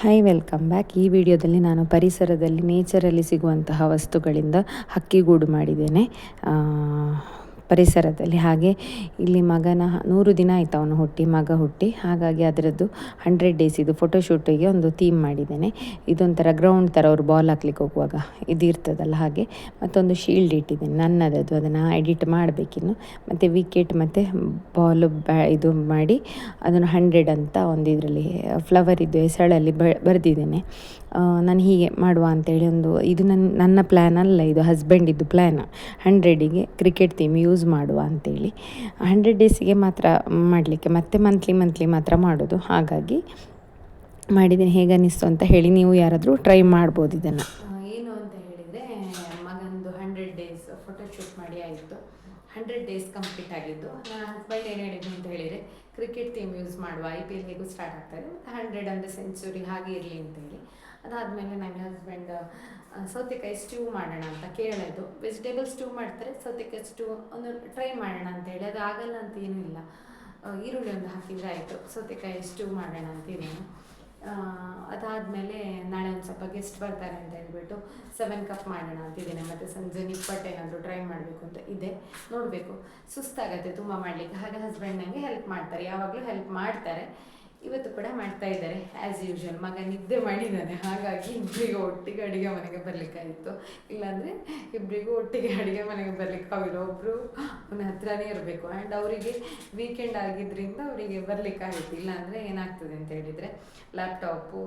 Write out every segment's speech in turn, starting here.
Hi welcome back ಈ ವಿಡಿಯೋದಲ್ಲಿ ನಾನು ಪರಿಸರದಲ್ಲಿ ನೇಚರಲ್ಲಿ ಸಿಗುವಂತಹ ವಸ್ತುಗಳಿಂದ ಹಕ್ಕಿಗೂಡು ಮಾಡಿದ್ದೇನೆ. ಪರಿಸರದಲ್ಲಿ. ಹಾಗೆ ಇಲ್ಲಿ ಮಗನ ನೂರು ದಿನ ಆಯಿತು ಅವನು ಹುಟ್ಟಿ, ಮಗ ಹುಟ್ಟಿ. ಹಾಗಾಗಿ ಅದರದ್ದು ಹಂಡ್ರೆಡ್ ಡೇಸ್ ಇದು ಫೋಟೋಶೂಟಿಗೆ ಒಂದು ಥೀಮ್ ಮಾಡಿದ್ದೇನೆ. ಇದೊಂಥರ ಗ್ರೌಂಡ್ ಥರ ಅವರು ಬಾಲ್ ಹಾಕ್ಲಿಕ್ಕೆ ಹೋಗುವಾಗ ಇದು ಇರ್ತದಲ್ಲ ಹಾಗೆ. ಮತ್ತೊಂದು ಶೀಲ್ಡ್ ಇಟ್ಟಿದ್ದೇನೆ ನನ್ನದದು ಅದನ್ನು ಎಡಿಟ್ ಮಾಡಬೇಕಿನ್ನು. ಮತ್ತು ವಿಕೆಟ್ ಮತ್ತು ಬಾಲು ಬ್ಯಾ ಇದು ಮಾಡಿ ಅದನ್ನು ಹಂಡ್ರೆಡ್ ಅಂತ ಒಂದು ಇದರಲ್ಲಿ ಫ್ಲವರ್ ಇದು ಹೆಸಳಲ್ಲಿ ಬರೆದಿದ್ದೇನೆ. ನಾನು ಹೀಗೆ ಮಾಡುವ ಅಂತೇಳಿ ಒಂದು, ಇದು ನನ್ನ ನನ್ನ ಪ್ಲ್ಯಾನ್ ಅಲ್ಲ, ಇದು ಹಸ್ಬೆಂಡಿದ್ದು ಪ್ಲ್ಯಾನ್ ಹಂಡ್ರೆಡಿಗೆ ಕ್ರಿಕೆಟ್ ಥೀಮ್ ಯೂಸ್ ಮಾಡುವ ಅಂತೇಳಿ. ಹಂಡ್ರೆಡ್ ಡೇಸಿಗೆ ಮಾತ್ರ ಮಾಡಲಿಕ್ಕೆ, ಮತ್ತೆ ಮಂತ್ಲಿ ಮಂತ್ಲಿ ಮಾತ್ರ ಮಾಡೋದು. ಹಾಗಾಗಿ ಮಾಡಿದ್ದೀನಿ, ಹೇಗೆ ಅನ್ನಿಸ್ತು ಅಂತ ಹೇಳಿ ನೀವು ಯಾರಾದರೂ ಟ್ರೈ ಮಾಡ್ಬೋದು ಇದನ್ನು. ಏನು ಅಂತ ಹೇಳಿದರೆ ಮಗನದು ಹಂಡ್ರೆಡ್ ಡೇಸ್ ಫೋಟೋಶೂಟ್ ಮಾಡಿ ಆಯಿತು. ಹಂಡ್ರೆಡ್ ಡೇಸ್ ಕಂಪ್ಲೀಟ್ ಆಗಿದ್ದು. ನನ್ನ ಹಸ್ಬೆಂಡ್ ಏನು ಹೇಳಿದ್ರು ಅಂತ ಹೇಳಿದರೆ ಕ್ರಿಕೆಟ್ ಟೀಮ್ ಯೂಸ್ ಮಾಡುವ ಐ ಪಿ ಎಲ್ ಹೇಗೂ ಸ್ಟಾರ್ಟ್ ಆಗ್ತಾರೆ ಮತ್ತು ಹಂಡ್ರೆಡ್ ಅಂದರೆ ಸೆಂಚುರಿ ಹಾಗೆ ಇರಲಿ ಅಂತೇಳಿ ಅದಾದಮೇಲೆ ನನ್ನ ಹಸ್ಬೆಂಡ್ ಸೌತೆಕಾಯಿ ಸ್ಟ್ಯೂ ಮಾಡೋಣ ಅಂತ ಕೇಳೋದು ವೆಜಿಟೇಬಲ್ ಸ್ಟ್ಯೂ ಮಾಡ್ತಾರೆ, ಸೌತೆಕಾಯಿ ಸ್ಟ್ಯೂ ಒಂದು ಟ್ರೈ ಮಾಡೋಣ ಅಂತೇಳಿ ಅದು ಆಗಲ್ಲ ಅಂತ ಏನಿಲ್ಲ ಈರುಳ್ಳಿ ಒಂದು ಹಾಕಿದರೆ ಆಯಿತು. ಸೌತೆಕಾಯಿ ಸ್ಟ್ಯೂ ಮಾಡೋಣ ಅಂತಿದ್ದೀನಿ ಅದಾದಮೇಲೆ ನಾಳೆ ಒಂದು ಸ್ವಲ್ಪ ಗೆಸ್ಟ್ ಬರ್ತಾರೆ ಅಂತ ಹೇಳ್ಬಿಟ್ಟು ಸೆವೆನ್ ಕಪ್ ಮಾಡೋಣ ಅಂತಿದ್ದೇನೆ ಮತ್ತು ಸಂಜೆ ನಿಪ್ಪಟ್ಟು ಏನಾದರೂ ಟ್ರೈ ಮಾಡಬೇಕು ಅಂತ ಇದೆ. ನೋಡಬೇಕು. ಸುಸ್ತಾಗತ್ತೆ ತುಂಬ ಮಾಡಲಿಕ್ಕೆ. ಹಾಗೆ ಹಸ್ಬೆಂಡ್ ನನಗೆ ಹೆಲ್ಪ್ ಮಾಡ್ತಾರೆ. ಯಾವಾಗಲೂ ಹೆಲ್ಪ್ ಮಾಡ್ತಾರೆ. ಇವತ್ತು ಕೂಡ ಮಾಡ್ತಾ ಇದ್ದಾರೆ ಆ್ಯಸ್ ಯೂಶುವಲ್ ಮಗ ನಿದ್ದೆ ಮಾಡಿದ್ದಾನೆ, ಹಾಗಾಗಿ ಇಬ್ಬರಿಗೂ ಒಟ್ಟಿಗೆ ಅಡುಗೆ ಮನೆಗೆ ಬರಲಿಕ್ಕಾಯಿತು ಇಲ್ಲಾಂದರೆ ಇಬ್ಬರಿಗೂ ಒಟ್ಟಿಗೆ ಅಡುಗೆ ಮನೆಗೆ ಬರಲಿಕ್ಕಾಗಿಲ್ಲ ಒಬ್ಬರು ಅವನ ಹತ್ರನೇ ಇರಬೇಕು. ಆ್ಯಂಡ್ ಅವರಿಗೆ ವೀಕೆಂಡ್ ಆಗಿದ್ದರಿಂದ ಅವರಿಗೆ ಬರಲಿಕ್ಕಾಗಿತ್ತು ಇಲ್ಲಾಂದರೆ ಏನಾಗ್ತದೆ ಅಂತ ಹೇಳಿದರೆ ಲ್ಯಾಪ್ಟಾಪು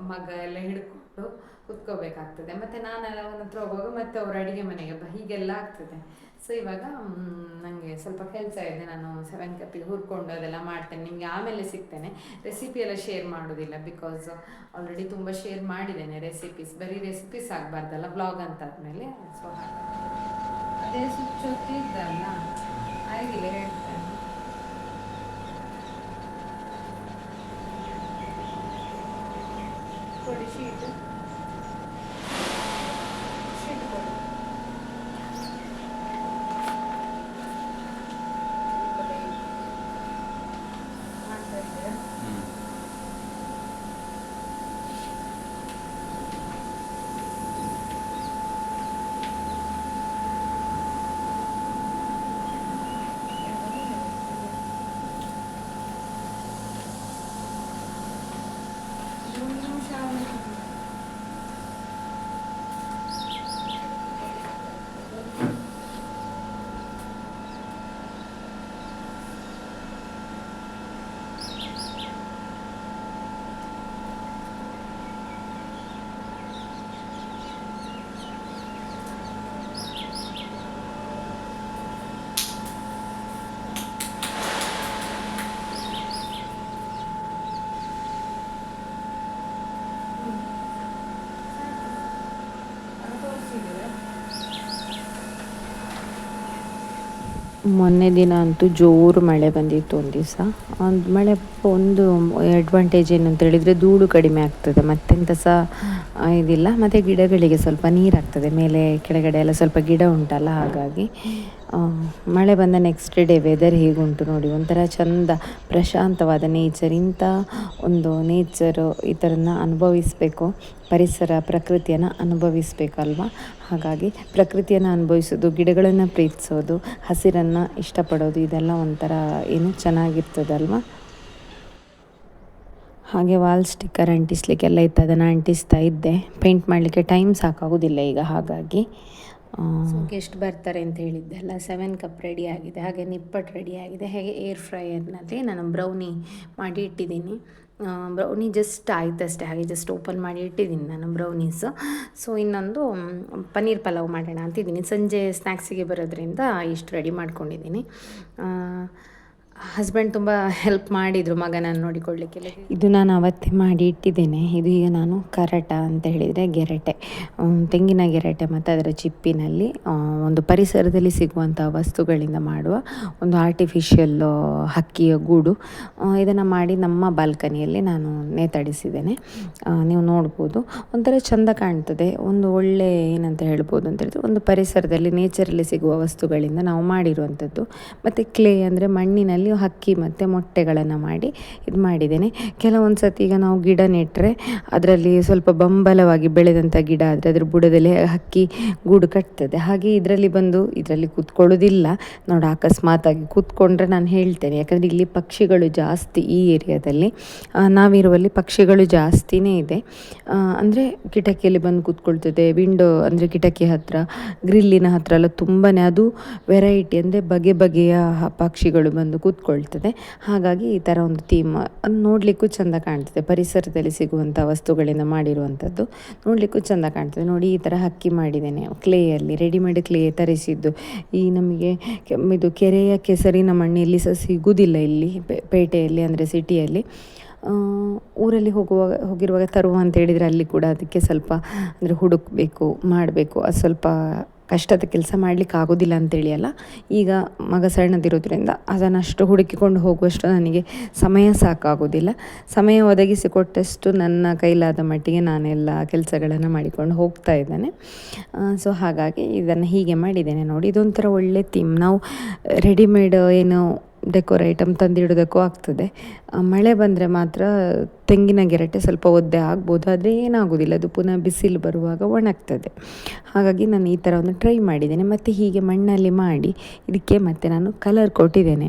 ಮಗ ಎಲ್ಲ ಹಿಡ್ಕೊಂಡು ಕುತ್ಕೋಬೇಕಾಗ್ತದೆ. ಮತ್ತು ನಾನು ಅವನ ಹತ್ರ ಹೋಗುವಾಗ ಮತ್ತೆ ಅವ್ರ ಅಡುಗೆ ಮನೆಗೆ ಬ, ಹೀಗೆಲ್ಲ ಆಗ್ತದೆ. ಸೊ ಇವಾಗ ನನಗೆ ಸ್ವಲ್ಪ ಕೆಲಸ ಇದೆ. ನಾನು ಸೆವೆನ್ ಕಪ್ಪಿಗೆ ಹುರ್ಕೊಂಡು ಅದೆಲ್ಲ ಮಾಡ್ತೇನೆ. ನಿಮಗೆ ಆಮೇಲೆ ಸಿಗ್ತೇನೆ. ರೆಸಿಪಿ ಎಲ್ಲ ಶೇರ್ ಮಾಡೋದಿಲ್ಲ ಬಿಕಾಸ್ ಆಲ್ರೆಡಿ ತುಂಬ ಶೇರ್ ಮಾಡಿದ್ದೇನೆ ರೆಸಿಪೀಸ್ ಬರೀ ರೆಸಿಪೀಸ್ ಆಗಬಾರ್ದಲ್ಲ ಬ್ಲಾಗ್ ಅಂತ ಆದಮೇಲೆ ಸೊ ಅದೇ ಸ್ವಿಚ್ ಇದ್ದಲ್ಲ. ಆಗಿಲ್ಲ ಹೇಳ್ತೇನೆ. ಕೊಡಿ ಶೀಟ್ ಶೀಟ್ ಕೊಡಿ ಮಾಡ್ತಾ ಇದ್ದೀರಾ ಒಂದು ನಿಮಿಷ ಆಗುತ್ತೆ. ಅದು ತೋರಿಸಿದ್ದೀರಾ? ಮೊನ್ನೆ ದಿನ ಅಂತೂ ಜೋರು ಮಳೆ ಬಂದಿತ್ತು ಒಂದು ದಿವಸ. ಒಂದು ಮಳೆ ಒಂದು ಅಡ್ವಾಂಟೇಜ್ ಏನು ಅಂತ ಹೇಳಿದರೆ ಧೂಳು ಕಡಿಮೆ ಆಗ್ತದೆ. ಮತ್ತೆಂತ ಸಹ ಇದಿಲ್ಲ. ಮತ್ತು ಗಿಡಗಳಿಗೆ ಸ್ವಲ್ಪ ನೀರಾಗ್ತದೆ ಮೇಲೆ ಕೆಳಗಡೆ ಎಲ್ಲ ಸ್ವಲ್ಪ ಗಿಡ ಉಂಟಲ್ಲ, ಹಾಗಾಗಿ. ಮಳೆ ಬಂದ ನೆಕ್ಸ್ಟ್ ಡೇ ವೆದರ್ ಹೇಗುಂಟು ನೋಡಿ. ಒಂಥರ ಚಂದ, ಪ್ರಶಾಂತವಾದ ನೇಚರ್ ಇಂಥ ಒಂದು ನೇಚರು ಈ ಥರನ ಅನುಭವಿಸಬೇಕು. ಪರಿಸರ, ಪ್ರಕೃತಿಯನ್ನು ಅನುಭವಿಸಬೇಕಲ್ವ ಹಾಗಾಗಿ ಪ್ರಕೃತಿಯನ್ನು ಅನುಭವಿಸೋದು, ಗಿಡಗಳನ್ನು ಪ್ರೀತಿಸೋದು, ಹಸಿರನ್ನು ಇಷ್ಟಪಡೋದು, ಇದೆಲ್ಲ ಒಂಥರ ಏನು ಚೆನ್ನಾಗಿರ್ತದಲ್ವ ಹಾಗೆ ವಾಲ್ ಸ್ಟಿಕ್ಕರ್ ಅಂಟಿಸ್ಲಿಕ್ಕೆಲ್ಲ ಇತ್ತು, ಅದನ್ನು ಅಂಟಿಸ್ತಾ ಇದ್ದೆ. ಪೇಂಟ್ ಮಾಡಲಿಕ್ಕೆ ಟೈಮ್ ಸಾಕಾಗೋದಿಲ್ಲ ಈಗ, ಹಾಗಾಗಿ. ಗೆಸ್ಟ್ ಬರ್ತಾರೆ ಅಂತ ಹೇಳಿದ್ದೆ ಅಲ್ಲ ಸೆವೆನ್ ಕಪ್ ರೆಡಿ ಆಗಿದೆ ಹಾಗೆ ನಿಪ್ಪಟ್ ರೆಡಿ ಆಗಿದೆ ಹಾಗೆ ಏರ್ ಫ್ರೈಯರ್ನಲ್ಲಿ ನಾನು ಬ್ರೌನಿ ಮಾಡಿ ಇಟ್ಟಿದ್ದೀನಿ. ಬ್ರೌನಿ ಜಸ್ಟ್ ಆಯ್ತಷ್ಟೇ ಹಾಗೆ ಜಸ್ಟ್ ಓಪನ್ ಮಾಡಿ ಇಟ್ಟಿದ್ದೀನಿ ನಾನು ಬ್ರೌನೀಸು ಸೊ ಇನ್ನೊಂದು ಪನ್ನೀರ್ ಪಲಾವ್ ಮಾಡೋಣ ಅಂತಿದ್ದೀನಿ. ಸಂಜೆ ಸ್ನ್ಯಾಕ್ಸಿಗೆ ಬರೋದ್ರಿಂದ ಇಷ್ಟು ರೆಡಿ ಮಾಡ್ಕೊಂಡಿದ್ದೀನಿ. ಹಸ್ಬೆಂಡ್ ತುಂಬ ಹೆಲ್ಪ್ ಮಾಡಿದರು ಮಗನನ್ನು ನೋಡಿಕೊಳ್ಳಿಕ್ಕೆ ಇದು ನಾನು ಅವತ್ತೇ ಮಾಡಿ ಇಟ್ಟಿದ್ದೇನೆ. ಇದು ಈಗ ನಾನು ಕರಟ ಅಂತ ಹೇಳಿದರೆ ಗೆರಟೆ. ತೆಂಗಿನ ಗೆರಟೆ ಮತ್ತು ಅದರ ಚಿಪ್ಪಿನಲ್ಲಿ ಒಂದು ಪರಿಸರದಲ್ಲಿ ಸಿಗುವಂಥ ವಸ್ತುಗಳಿಂದ ಮಾಡುವ ಒಂದು ಆರ್ಟಿಫಿಷಿಯಲ್ ಹಕ್ಕಿಯ ಗೂಡು. ಇದನ್ನು ಮಾಡಿ ನಮ್ಮ ಬಾಲ್ಕನಿಯಲ್ಲಿ ನಾನು ನೇತಾಡಿಸಿದ್ದೇನೆ. ನೀವು ನೋಡ್ಬೋದು. ಒಂಥರ ಚೆಂದ ಕಾಣ್ತದೆ. ಒಂದು ಒಳ್ಳೆ ಏನಂತ ಹೇಳ್ಬೋದು ಅಂತ ಹೇಳಿದ್ರೆ ಒಂದು ಪರಿಸರದಲ್ಲಿ ನೇಚರಲ್ಲಿ ಸಿಗುವ ವಸ್ತುಗಳಿಂದ ನಾವು ಮಾಡಿರುವಂಥದ್ದು. ಮತ್ತು ಕ್ಲೇ ಅಂದರೆ ಮಣ್ಣಿನಲ್ಲಿ ಹಕ್ಕಿ ಮತ್ತು ಮೊಟ್ಟೆಗಳನ್ನು ಮಾಡಿ ಇದು ಮಾಡಿದ್ದೇನೆ. ಕೆಲವೊಂದು ಸತಿ ಈಗ ನಾವು ಗಿಡ ನೆಟ್ಟರೆ ಅದರಲ್ಲಿ ಸ್ವಲ್ಪ ಬಂಬಲವಾಗಿ ಬೆಳೆದಂಥ ಗಿಡ ಆದರೆ ಅದ್ರ ಬುಡದಲ್ಲಿ ಹಕ್ಕಿ ಗೂಡು ಕಟ್ತದೆ. ಹಾಗೆ ಇದರಲ್ಲಿ ಬಂದು ಇದರಲ್ಲಿ ಕೂತ್ಕೊಳ್ಳೋದಿಲ್ಲ. ನೋಡಿ ಅಕಸ್ಮಾತಾಗಿ ಕೂತ್ಕೊಂಡ್ರೆ ನಾನು ಹೇಳ್ತೇನೆ. ಯಾಕಂದರೆ ಇಲ್ಲಿ ಪಕ್ಷಿಗಳು ಜಾಸ್ತಿ ಈ ಏರಿಯಾದಲ್ಲಿ ನಾವಿರುವಲ್ಲಿ ಪಕ್ಷಿಗಳು ಜಾಸ್ತಿನೇ ಇದೆ. ಅಂದರೆ ಕಿಟಕಿಯಲ್ಲಿ ಬಂದು ಕೂತ್ಕೊಳ್ತದೆ. ವಿಂಡೋ ಅಂದರೆ ಕಿಟಕಿ ಹತ್ತಿರ ಗ್ರಿಲ್ಲಿನ ಹತ್ತಿರ ಎಲ್ಲ ತುಂಬಾ ಅದು ವೆರೈಟಿ ಅಂದರೆ ಬಗೆ ಬಗೆಯ ಪಕ್ಷಿಗಳು ಬಂದು ಕೂತ್ಕೊಳ್ತದೆ ಹಾಗಾಗಿ ಈ ಥರ ಒಂದು ಥೀಮ್ ಅದು ನೋಡಲಿಕ್ಕೂ ಚೆಂದ ಕಾಣ್ತದೆ. ಪರಿಸರದಲ್ಲಿ ಸಿಗುವಂಥ ವಸ್ತುಗಳಿಂದ ಮಾಡಿರುವಂಥದ್ದು ನೋಡಲಿಕ್ಕೂ ಚೆಂದ ಕಾಣ್ತದೆ. ನೋಡಿ ಈ ಥರ ಹಕ್ಕಿ ಮಾಡಿದ್ದೇನೆ. ಕ್ಲೇಯಲ್ಲಿ ರೆಡಿಮೇಡ್ ಕ್ಲೇ ತರಿಸಿದ್ದು. ಈ ನಮಗೆ ಇದು ಕೆರೆಯ ಕೆಸರಿನ ಮಣ್ಣು ಇಲ್ಲಿ ಸಹ ಸಿಗುವುದಿಲ್ಲ ಇಲ್ಲಿ ಪೇಟೆಯಲ್ಲಿ, ಅಂದರೆ ಸಿಟಿಯಲ್ಲಿ ಊರಲ್ಲಿ ಹೋಗುವಾಗ ಹೋಗಿರುವಾಗ ತರುವ ಅಂತ ಹೇಳಿದರೆ ಅಲ್ಲಿ ಕೂಡ ಅದಕ್ಕೆ ಸ್ವಲ್ಪ ಅಂದರೆ ಹುಡುಕಬೇಕು, ಮಾಡಬೇಕು, ಅದು ಸ್ವಲ್ಪ ಕಷ್ಟದ ಕೆಲಸ ಮಾಡಲಿಕ್ಕೆ ಆಗೋದಿಲ್ಲ ಅಂತೇಳಿ ಅಲ್ಲ. ಈಗ ಮಗ ಸಣ್ಣದಿರೋದ್ರಿಂದ ಅದನ್ನಷ್ಟು ಹುಡುಕಿಕೊಂಡು ಹೋಗುವಷ್ಟು ನನಗೆ ಸಮಯ ಸಾಕಾಗೋದಿಲ್ಲ. ಸಮಯ ಒದಗಿಸಿ ಕೊಟ್ಟಷ್ಟು ನನ್ನ ಕೈಲಾದ ಮಟ್ಟಿಗೆ ನಾನೆಲ್ಲ ಕೆಲಸಗಳನ್ನು ಮಾಡಿಕೊಂಡು ಹೋಗ್ತಾ ಇದ್ದೇನೆ. ಸೊ ಹಾಗಾಗಿ ಇದನ್ನು ಹೀಗೆ ಮಾಡಿದ್ದೇನೆ ನೋಡಿ. ಇದೊಂಥರ ಒಳ್ಳೆ ಥೀಮ್ ನಾವು ರೆಡಿಮೇಡ್ ಏನು ಡೆಕೋರ್ ಐಟಮ್ ತಂದಿಡೋದಕ್ಕೂ ಆಗ್ತದೆ. ಮಳೆ ಬಂದರೆ ಮಾತ್ರ ತೆಂಗಿನ ಗೆರಟೆ ಸ್ವಲ್ಪ ಒದ್ದೆ ಆಗ್ಬೋದು, ಆದರೆ ಏನಾಗೋದಿಲ್ಲ, ಅದು ಪುನಃ ಬಿಸಿಲು ಬರುವಾಗ ಒಣಗ್ತದೆ. ಹಾಗಾಗಿ ನಾನು ಈ ಥರ ಒಂದು ಟ್ರೈ ಮಾಡಿದ್ದೇನೆ, ಮತ್ತು ಹೀಗೆ ಮಣ್ಣಲ್ಲಿ ಮಾಡಿ, ಇದಕ್ಕೆ ಮತ್ತೆ ನಾನು ಕಲರ್ ಕೊಟ್ಟಿದ್ದೇನೆ.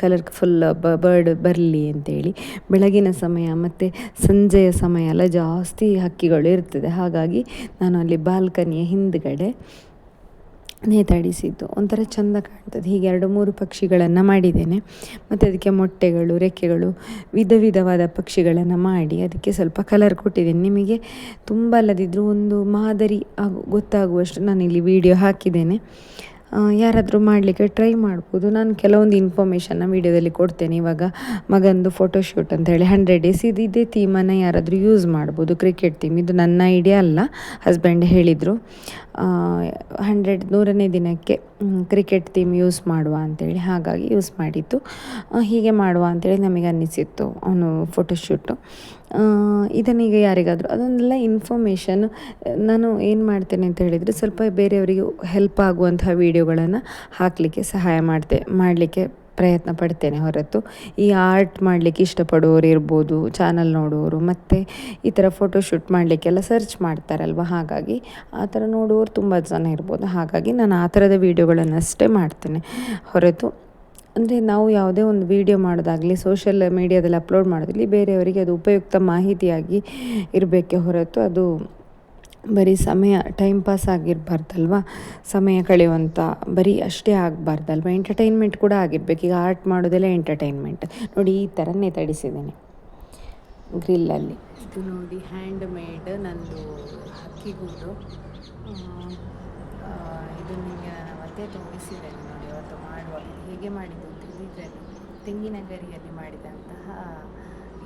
ಕಲರ್ ಫುಲ್ ಬರ್ಡ್ ಬರಲಿ ಅಂತೇಳಿ. ಬೆಳಗಿನ ಸಮಯ ಮತ್ತು ಸಂಜೆಯ ಸಮಯ ಎಲ್ಲ ಜಾಸ್ತಿ ಹಕ್ಕಿಗಳು ಇರ್ತದೆ. ಹಾಗಾಗಿ ನಾನು ಅಲ್ಲಿ ಬಾಲ್ಕನಿಯ ಹಿಂದ್ಗಡೆ ನೇತಾಡಿಸಿದ್ದು ಒಂಥರ ಚಂದ ಕಾಣ್ತದೆ. ಹೀಗೆ ಎರಡು ಮೂರು ಪಕ್ಷಿಗಳನ್ನು ಮಾಡಿದ್ದೇನೆ. ಮತ್ತು ಅದಕ್ಕೆ ಮೊಟ್ಟೆಗಳು, ರೆಕ್ಕೆಗಳು, ವಿಧ ವಿಧವಾದ ಪಕ್ಷಿಗಳನ್ನು ಮಾಡಿ ಅದಕ್ಕೆ ಸ್ವಲ್ಪ ಕಲರ್ ಕೊಟ್ಟಿದ್ದೇನೆ. ನಿಮಗೆ ತುಂಬ ಅಲ್ಲದಿದ್ದರೂ ಒಂದು ಮಾದರಿ ಆಗು ಗೊತ್ತಾಗುವಷ್ಟು ನಾನಿಲ್ಲಿ ವಿಡಿಯೋ ಹಾಕಿದ್ದೇನೆ. ಯಾರಾದರೂ ಮಾಡಲಿಕ್ಕೆ ಟ್ರೈ ಮಾಡ್ಬೋದು. ನಾನು ಕೆಲವೊಂದು ಇನ್ಫಾರ್ಮೇಷನ್ನ ವೀಡಿಯೋದಲ್ಲಿ ಕೊಡ್ತೇನೆ. ಇವಾಗ ಮಗಂದು ಫೋಟೋಶೂಟ್ ಅಂತ ಹೇಳಿ ಹಂಡ್ರೆಡ್ ಡೇಸ್ ಇದು ಇದೇ ಥೀಮನ್ನು ಯಾರಾದರೂ ಯೂಸ್ ಮಾಡ್ಬೋದು. ಕ್ರಿಕೆಟ್ ಥೀಮ್ ಇದು ನನ್ನ ಐಡಿಯಾ ಅಲ್ಲ. ಹಸ್ಬೆಂಡ್ ಹೇಳಿದರು. ಹಂಡ್ರೆಡ್ ನೂರನೇ ದಿನಕ್ಕೆ ಕ್ರಿಕೆಟ್ ಥೀಮ್ ಯೂಸ್ ಮಾಡುವ ಅಂತೇಳಿ ಹಾಗಾಗಿ ಯೂಸ್ ಮಾಡಿದ್ದು. ಹೀಗೆ ಮಾಡುವ ಅಂತೇಳಿ ನಮಗೆ ಅನ್ನಿಸಿತ್ತು ಅವನು ಫೋಟೋಶೂಟು ಇದನ್ನೀಗ ಯಾರಿಗಾದರೂ ಅದೊಂದೆಲ್ಲ ಇನ್ಫಾರ್ಮೇಷನ್ ನಾನು ಏನು ಮಾಡ್ತೇನೆ ಅಂತ ಹೇಳಿದರೆ ಸ್ವಲ್ಪ ಬೇರೆಯವರಿಗೆ ಹೆಲ್ಪ್ ಆಗುವಂತಹ ವೀಡಿಯೋಗಳನ್ನು ಹಾಕಲಿಕ್ಕೆ ಸಹಾಯ ಮಾಡ್ತೆ, ಮಾಡಲಿಕ್ಕೆ ಪ್ರಯತ್ನ ಪಡ್ತೇನೆ ಹೊರತು. ಈ ಆರ್ಟ್ ಮಾಡಲಿಕ್ಕೆ ಇಷ್ಟಪಡುವವರು ಇರ್ಬೋದು ಚಾನಲ್ ನೋಡುವವರು ಮತ್ತು ಈ ಥರ ಫೋಟೋಶೂಟ್ ಮಾಡಲಿಕ್ಕೆಲ್ಲ ಸರ್ಚ್ ಮಾಡ್ತಾರಲ್ವ? ಹಾಗಾಗಿ ಆ ಥರ ನೋಡುವವರು ತುಂಬ ಜನ ಇರ್ಬೋದು. ಹಾಗಾಗಿ ನಾನು ಆ ಥರದ ವೀಡಿಯೋಗಳನ್ನಷ್ಟೇ ಮಾಡ್ತೇನೆ. ಹೊರತು ಅಂದರೆ ನಾವು ಯಾವುದೇ ಒಂದು ವಿಡಿಯೋ ಮಾಡೋದಾಗಲಿ ಸೋಷಿಯಲ್ ಮೀಡಿಯಾದಲ್ಲಿ ಅಪ್ಲೋಡ್ ಮಾಡೋದಾಗಲಿ, ಬೇರೆಯವರಿಗೆ ಅದು ಉಪಯುಕ್ತ ಮಾಹಿತಿಯಾಗಿ ಇರಬೇಕೆ ಹೊರತು ಅದು ಬರೀ ಸಮಯ ಟೈಮ್ ಪಾಸ್ ಆಗಿರಬಾರ್ದಲ್ವ? ಸಮಯ ಕಳೆಯುವಂಥ ಬರೀ ಅಷ್ಟೇ ಆಗಬಾರ್ದಲ್ವ? ಎಂಟರ್ಟೈನ್ಮೆಂಟ್ ಕೂಡ ಆಗಿರ್ಬೇಕು. ಈಗ ಆರ್ಟ್ ಮಾಡೋದೆಲ್ಲ ಎಂಟರ್ಟೈನ್ಮೆಂಟ್ ನೋಡಿ ಈ ಥರ ತಡಿಸಿದ್ದೇನೆ. ಗ್ರಿಲ್ಲಲ್ಲಿ ಇದು ನೋಡಿ ಹ್ಯಾಂಡ್ ಮೇಡ್ ನಂದು ಹಕ್ಕಿಗೂಡು ಇದು ನಿಮಗೆ ಮತ್ತೆ ತುಂಬಿಸಿದ್ದೇನೆ ನೋಡಿ, ಅವತ್ತು ಮಾಡುವಾಗ. ಹೇಗೆ ಮಾಡಿದ್ದು ಹೇಳಿದರೆ ತೆಂಗಿನ ಗರಿಯಲ್ಲಿ ಮಾಡಿದಂತಹ,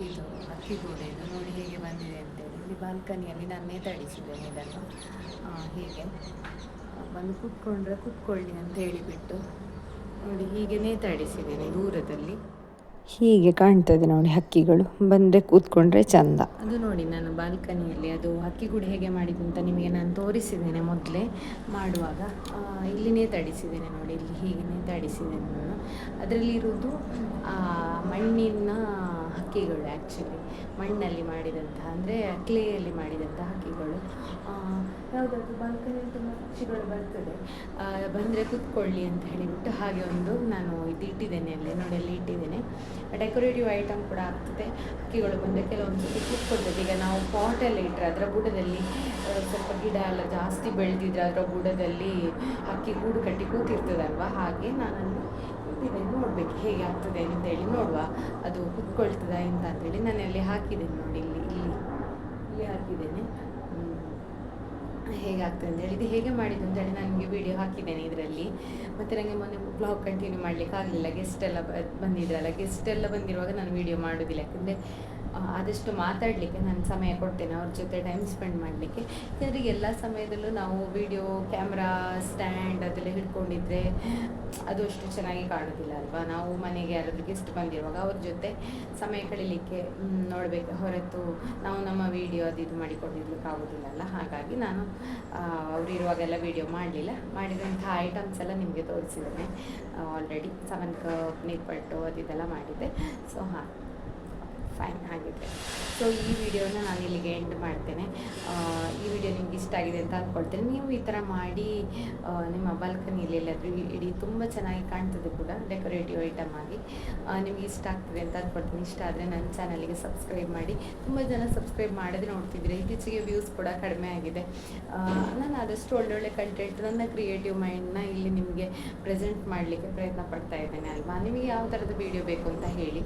ಇದು ಹಕ್ಕಿಗೂಡು ಇದು ನೋಡಿ ಹೇಗೆ ಬಂದಿದೆ ಅಂತೇಳಿ ಇಲ್ಲಿ ಬಾಲ್ಕನಿಯಲ್ಲಿ ನಾನು ನೇತಾಡಿಸಿದ್ದೇನೆ ಇದನ್ನು. ಹೀಗೆ? ಬಂದು ಕುತ್ಕೊಂಡ್ರೆ ಕುತ್ಕೊಳ್ಳಿ ಅಂತ ಹೇಳಿಬಿಟ್ಟು ನೋಡಿ ಹೀಗೆ ನೇತಾಡಿಸಿದ್ದೇನೆ ದೂರದಲ್ಲಿ. ಹೀಗೆ ಕಾಣ್ತದೆ ನೋಡಿ ಹಕ್ಕಿಗಳು. ಬಂದರೆ ಕೂತ್ಕೊಂಡ್ರೆ ಚಂದ. ಅದು ನೋಡಿ ನಾನು ಬಾಲ್ಕನಿಯಲ್ಲಿ ಅದು ಹಕ್ಕಿಗೂಡು ಹೇಗೆ ಮಾಡಿದ್ದು ಅಂತ ನಿಮಗೆ ನಾನು ತೋರಿಸಿದ್ದೇನೆ ಮೊದಲೇ ಮಾಡುವಾಗ. ಇಲ್ಲಿ ನೇತಾಡಿಸಿದ್ದೇನೆ ನೋಡಿ, ಇಲ್ಲಿ ಹೀಗೆ ನೇತಾಡಿಸಿದ್ದೇನೆ ನಾನು. ಅದರಲ್ಲಿರುವುದು ಮಣ್ಣಿನ ಹಕ್ಕಿಗಳು ಆ್ಯಕ್ಚುಲಿ ಮಣ್ಣಲ್ಲಿ ಮಾಡಿದಂತಹ, ಅಂದರೆ ಕ್ಲೇಯಲ್ಲಿ ಮಾಡಿದಂತಹ ಹಕ್ಕಿಗಳು ಯಾವುದಾದ್ರು ಬಾಲ್ಕನಿ ತುಂಬ ಪಕ್ಷಿಗಳು ಬರ್ತದೆ. ಬಂದರೆ ಕೂತ್ಕೊಳ್ಳಿ ಅಂತ ಹೇಳಿಬಿಟ್ಟು ಹಾಗೆ ಒಂದು ನಾನು ಇದು ಇಟ್ಟಿದ್ದೇನೆ ಅಲ್ಲಿ ನೋಡಿ ಅಲ್ಲಿ ಇಟ್ಟಿದ್ದೇನೆ ಡೆಕೋರೇಟಿವ್ ಐಟಮ್ ಕೂಡ ಆಗ್ತದೆ. ಹಕ್ಕಿಗಳು ಬಂದರೆ ಕೆಲವೊಂದು ಸರ್ತಿ ಕೂತ್ಕೊಳ್ತದೆ. ಈಗ ನಾವು ಪಾಟಲ್ಲಿ ಇಟ್ಟರೆ ಅದರ ಬುಡದಲ್ಲಿ ಸ್ವಲ್ಪ ಗಿಡ ಎಲ್ಲ ಜಾಸ್ತಿ ಬೆಳೆದಿದ್ರೆ ಅದರ ಬುಡದಲ್ಲಿ ಹಕ್ಕಿ ಗೂಡು ಕಟ್ಟಿ ಕೂತಿರ್ತದಲ್ವ? ಹಾಗೆ ನಾನಲ್ಲಿ ಇಟ್ಟಿದ್ದೇನೆ ನೋಡಬೇಕು ಹೇಗೆ ಆಗ್ತದೆ ಅಂತೇಳಿ ನೋಡುವ. ಅದು ಕುತ್ಕೊಳ್ತದ ಅಂತ ಅಂತೇಳಿ ನಾನು ಅಲ್ಲಿ ಹಾಕಿದ್ದೇನೆ ನೋಡಿ ಇಲ್ಲಿ ಇಲ್ಲಿ. ಇಲ್ಲಿ ಹಾಕಿದ್ದೇನೆ. ಹೇಗೆ ಆಗ್ತದೆ ಅಂತೇಳಿ ಇದು ಹೇಗೆ ಮಾಡಿದ್ದು ಅಂತೇಳಿ ನನಗೆ ವಿಡಿಯೋ ಹಾಕಿದ್ದೇನೆ ಇದರಲ್ಲಿ. ಮತ್ತು ನನಗೆ ಮೊನ್ನೆ ಬ್ಲಾಗ್ ಕಂಟಿನ್ಯೂ ಮಾಡಲಿಕ್ಕೆ ಆಗಲಿಲ್ಲ ಗೆಸ್ಟ್ ಎಲ್ಲ ಬಂದಿದ್ರಲ್ಲ ಗೆಸ್ಟ್ ಎಲ್ಲ ಬಂದಿರುವಾಗ ನಾನು ವಿಡಿಯೋ ಮಾಡೋದಿಲ್ಲ. ಯಾಕಂದರೆ ಆದಷ್ಟು ಮಾತಾಡಲಿಕ್ಕೆ ನಾನು ಸಮಯ ಕೊಡ್ತೇನೆ ಅವ್ರ ಜೊತೆ ಟೈಮ್ ಸ್ಪೆಂಡ್ ಮಾಡಲಿಕ್ಕೆ. ಯಾಕಂದರೆ ಎಲ್ಲ ಸಮಯದಲ್ಲೂ ನಾವು ವಿಡಿಯೋ ಕ್ಯಾಮ್ರಾ ಸ್ಟ್ಯಾಂಡ್ ಅದೆಲ್ಲ ಹಿಡ್ಕೊಂಡಿದ್ರೆ ಅದು ಅಷ್ಟು ಚೆನ್ನಾಗಿ ಕಾಣೋದಿಲ್ಲ ಅಲ್ವಾ? ನಾವು ಮನೆಗೆ ಯಾರಾದರೂ ಗೆಸ್ಟ್ ಬಂದಿರುವಾಗ ಅವ್ರ ಜೊತೆ ಸಮಯ ಕಳೀಲಿಕ್ಕೆ ನೋಡಬೇಕು. ಹೊರತು ನಾವು ನಮ್ಮ ವಿಡಿಯೋ ಅದು ಇದು ಮಾಡಿಕೊಂಡಿರ್ಲಿಕ್ಕೆ ಆಗೋದಿಲ್ಲಲ್ಲ ಹಾಗಾಗಿ ನಾನು ಅವ್ರು ಇರುವಾಗೆಲ್ಲ ವಿಡಿಯೋ ಮಾಡಲಿಲ್ಲ. ಮಾಡಿದಂಥ ಐಟಮ್ಸ್ ಎಲ್ಲ ನಿಮಗೆ ತೋರಿಸಿದ್ದೇನೆ. ಆಲ್ರೆಡಿ ಸೆವೆನ್ ಕಪ್ ನೀರ್ಪಟ್ಟು ಅದು ಇದೆಲ್ಲ ಮಾಡಿದ್ದೆ. ಸೊ ಹಾಂ. ಫೈನ್ ಆಗಿದೆ. ಸೊ ಈ ವಿಡಿಯೋನ ನಾನು ಇಲ್ಲಿಗೆ ಎಂಡ್ ಮಾಡ್ತೇನೆ. ಈ ವಿಡಿಯೋ ನಿಮ್ಗೆ ಇಷ್ಟ ಆಗಿದೆ ಅಂತ ಅಂದ್ಕೊಳ್ತೇನೆ. ನೀವು ಈ ಥರ ಮಾಡಿ ನಿಮ್ಮ ಬಾಲ್ಕನಿಯಲ್ಲಿ ಎಲ್ಲಾದರೂ ಇಡೀ ತುಂಬ ಚೆನ್ನಾಗಿ ಕಾಣ್ತದೆ ಕೂಡ ಡೆಕೋರೇಟಿವ್ ಐಟಮ್ ಆಗಿ. ನಿಮ್ಗೆ ಇಷ್ಟ ಆಗ್ತದೆ ಅಂತ ಅಂದ್ಕೊಳ್ತೀನಿ. ಇಷ್ಟ ಆದರೆ ನನ್ನ ಚಾನಲಿಗೆ ಸಬ್ಸ್ಕ್ರೈಬ್ ಮಾಡಿ. ತುಂಬ ಜನ ಸಬ್ಸ್ಕ್ರೈಬ್ ಮಾಡದೆ ನೋಡ್ತಿದ್ರೆ ಇತ್ತೀಚೆಗೆ ವ್ಯೂಸ್ ಕೂಡ ಕಡಿಮೆ ಆಗಿದೆ. ನಾನು ಆದಷ್ಟು ಒಳ್ಳೊಳ್ಳೆ ಕಂಟೆಂಟ್ ನನ್ನ ಕ್ರಿಯೇಟಿವ್ ಮೈಂಡ್ನ ಇಲ್ಲಿ ನಿಮಗೆ ಪ್ರೆಸೆಂಟ್ ಮಾಡಲಿಕ್ಕೆ ಪ್ರಯತ್ನ ಪಡ್ತಾ ಇದ್ದೇನೆ ಅಲ್ವಾ? ನಿಮಗೆ ಯಾವ ಥರದ ವಿಡಿಯೋ ಬೇಕು ಅಂತ ಹೇಳಿ.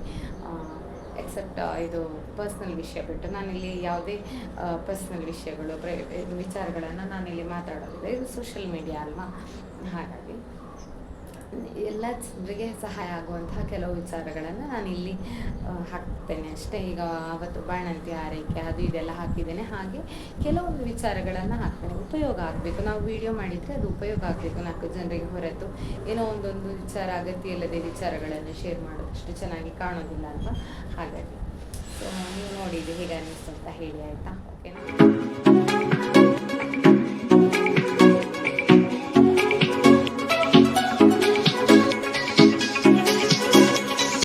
ಎಕ್ಸೆಪ್ಟ್ ಇದು ಪರ್ಸ್ನಲ್ ವಿಷಯ ಬಿಟ್ಟು ನಾನಿಲ್ಲಿ ಯಾವುದೇ ಪರ್ಸ್ನಲ್ ವಿಷಯಗಳು ಪ್ರೈ ವಿಚಾರಗಳನ್ನು ನಾನಿಲ್ಲಿ ಮಾತಾಡೋದಿಲ್ಲ. ಇದು ಸೋಷಿಯಲ್ ಮೀಡಿಯಾ ಅಲ್ವಾ? ಹಾಗಾಗಿ ಎಲ್ಲ ಜನರಿಗೆ ಸಹಾಯ ಆಗುವಂತಹ ಕೆಲವು ವಿಚಾರಗಳನ್ನು ನಾನಿಲ್ಲಿ ಆ, ಹಾಕ್ತೇನೆ ಅಷ್ಟೇ. ಈಗ ಅವತ್ತು ಬಾಣಂತಿ ಆರೈಕೆ ಅದು ಇದೆಲ್ಲ ಹಾಕಿದ್ದೇನೆ. ಹಾಗೆ ಕೆಲವೊಂದು ವಿಚಾರಗಳನ್ನು ಹಾಕ್ತೇನೆ. ಉಪಯೋಗ ಆಗಬೇಕು. ನಾವು ವಿಡಿಯೋ ಮಾಡಿದರೆ ಅದು ಉಪಯೋಗ ಆಗಬೇಕು. ನಾಲ್ಕು ಜನರಿಗೆ ಹೊರತು ಏನೋ ಒಂದೊಂದು ವಿಚಾರ ಅಗತ್ಯ ಇಲ್ಲದೆ ವಿಚಾರಗಳನ್ನು ಶೇರ್ ಮಾಡೋದಷ್ಟು ಚೆನ್ನಾಗಿ ಕಾಣೋದಿಲ್ಲ ಅಲ್ವಾ? ಹಾಗಾಗಿ ಸೊ ನೀವು ನೋಡಿದ್ದು ಹೇಗೆ ಅನ್ನಿಸ್ತು ಅಂತ ಹೇಳಿ ಆಯಿತಾ? ಓಕೆನಾ